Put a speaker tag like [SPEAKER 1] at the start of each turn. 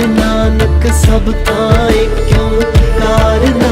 [SPEAKER 1] ਨਾਨਕ ਸਭ ਤਾਂ ਏ ਕਿਉਂ? ਕਾਰਨ